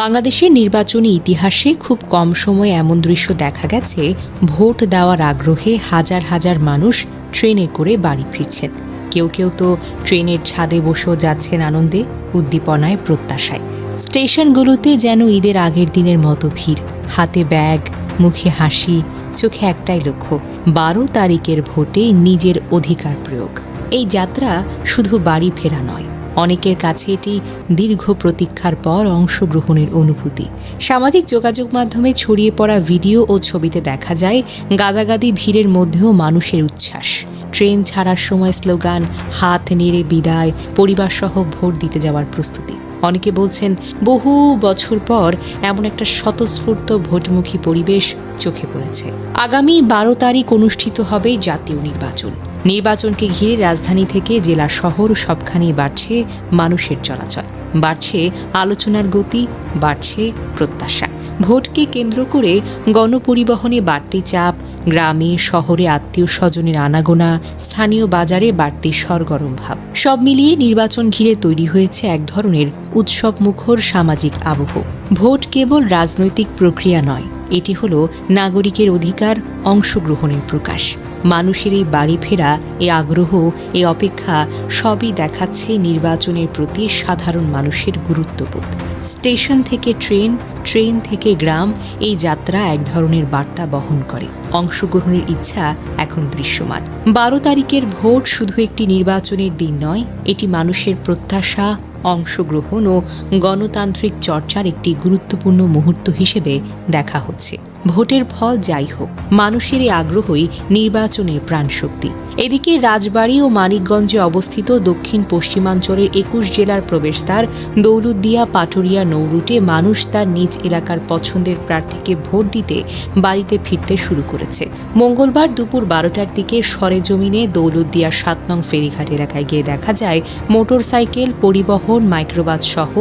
বাংলাদেশের নির্বাচনী ইতিহাসে খুব কম সময়ে এমন দৃশ্য দেখা গেছে, ভোট দেওয়ার আগ্রহে হাজার হাজার মানুষ ট্রেনে করে বাড়ি ফিরছেন। কেউ কেউ তো ট্রেনের ছাদে বসেও যাচ্ছেন আনন্দে, উদ্দীপনায়, প্রত্যাশায়। স্টেশনগুলোতে যেন ঈদের আগের দিনের মতো ভিড়। হাতে ব্যাগ, মুখে হাসি, চোখে একটাই লক্ষ্য, বারো তারিখের ভোটে নিজের অধিকার প্রয়োগ। এই যাত্রা শুধু বাড়ি ফেরা নয় অনেকের কাছে এটি দীর্ঘ প্রতীক্ষার পর অংশগ্রহণের অনুভূতি। সামাজিক যোগাযোগ মাধ্যমে ছড়িয়ে পড়া ভিডিও ও ছবিতে দেখা যায়, গাদাগাদি ভিড়ের মধ্যেও মানুষের উচ্ছ্বাস। ট্রেন ছাড়ার সময় স্লোগান, হাত নেড়ে বিদায় পরিবারসহ ভোট দিতে যাওয়ার প্রস্তুতি। অনেকে বলছেন, বহু বছর পর এমন একটা স্বতঃস্ফূর্ত ভোটমুখী পরিবেশ চোখে পড়েছে। আগামী বারো তারিখ অনুষ্ঠিত হবে জাতীয় নির্বাচন। নির্বাচনকে ঘিরে রাজধানী থেকে জেলা শহর সবখানেই বাড়ছে মানুষের চলাচল। বাড়ছে আলোচনার গতি, বাড়ছে প্রত্যাশা। ভোটকে কেন্দ্র করে গণপরিবহনে বাড়তি চাপ, গ্রামে, শহরে আত্মীয় স্বজনের আনাগোনা, স্থানীয় বাজারে বাড়তি সরগরম ভাব। সব মিলিয়ে নির্বাচন ঘিরে তৈরি হয়েছে এক ধরনের উৎসব মুখর সামাজিক আবহ। ভোট কেবল রাজনৈতিক প্রক্রিয়া নয়, এটি হলো নাগরিকের অধিকার অংশগ্রহণের প্রকাশ। মানুষের এই বাড়ি ফেরা এ আগ্রহ এ অপেক্ষা সবই দেখাচ্ছে নির্বাচনের প্রতি সাধারণ মানুষের গুরুত্ববোধ। স্টেশন থেকে ট্রেন ট্রেন থেকে গ্রাম এই যাত্রা এক ধরনের বার্তা বহন করে। অংশগ্রহণের ইচ্ছা এখন দৃশ্যমান। বারো তারিখের ভোট শুধু একটি নির্বাচনের দিন নয়, এটি মানুষের প্রত্যাশা, অংশগ্রহণ ও গণতান্ত্রিক চর্চার একটি গুরুত্বপূর্ণ মুহূর্ত হিসেবে দেখা হচ্ছে। ভোটের ফল যাই হোক মানুষের এই আগ্রহই নির্বাচনের প্রাণশক্তি। এদিকে রাজবাড়ী ও মানিকগঞ্জে অবস্থিত দক্ষিণ পশ্চিমাঞ্চলের একুশ জেলার প্রবেশদ্বার দৌলুদ্দিয়া পাটুরিয়া নৌরুটে মানুষ তার নিজ এলাকার পছন্দের প্রার্থীকে ভোট দিতে বাড়িতে ফিরতে শুরু করেছে। মঙ্গলবার দুপুর বারোটার দিকে সরেজমিনে দৌলতদিয়া সাত নং ফেরিঘাট এলাকায় গিয়ে দেখা যায়, মোটরসাইকেল, পরিবহন, মাইক্রোবাস সহ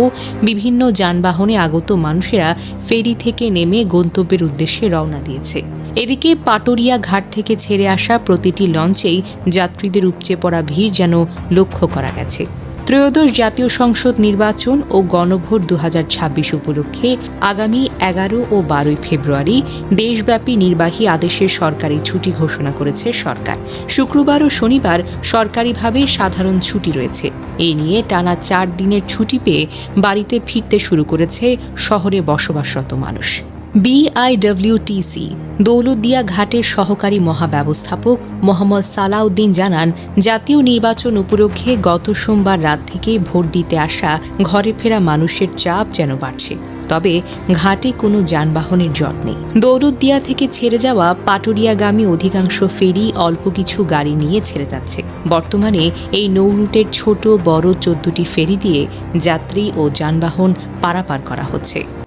বিভিন্ন যানবাহনে আগত মানুষেরা ফেরি থেকে নেমে গন্তব্যের উদ্দেশ্যে রওনা দিয়েছে। এদিকে পাটুরিয়া ঘাট থেকে ছেড়ে আসা প্রতিটি লঞ্চেই যাত্রীদের উপচে পড়া ভিড় যেন লক্ষ্য করা গেছে। ত্রয়োদশ জাতীয় সংসদ নির্বাচন ও গণভোট দু হাজার ছাব্বিশ উপলক্ষে আগামী এগারো ও বারোই ফেব্রুয়ারি দেশব্যাপী নির্বাহী আদেশের সরকারি ছুটি ঘোষণা করেছে সরকার। শুক্রবার ও শনিবার সরকারিভাবে সাধারণ ছুটি রয়েছে। এই নিয়ে টানা চার দিনের ছুটি পেয়ে বাড়িতে ফিরতে শুরু করেছে শহরে বসবাসরত মানুষ। বিআইডব্লিউটিসি দৌলতদিয়া ঘাটের সহকারী মহাব্যবস্থাপক মোহাম্মদ সালাউদ্দিন জানান, জাতীয় নির্বাচন উপলক্ষে গত সোমবার রাত থেকে ভোট দিতে আসা ঘরে ফেরা মানুষের চাপ যেন বাড়ছে। তবে ঘাটে কোনো যানবাহনের জট নেই। দৌলতদিয়া থেকে ছেড়ে যাওয়া পাটুরিয়াগামী অধিকাংশ ফেরি অল্প কিছু গাড়ি নিয়ে ছেড়ে যাচ্ছে। বর্তমানে এই নৌরুটের ছোট, বড়, চোদ্দটি ফেরি দিয়ে যাত্রী ও যানবাহন পারাপার করা হচ্ছে।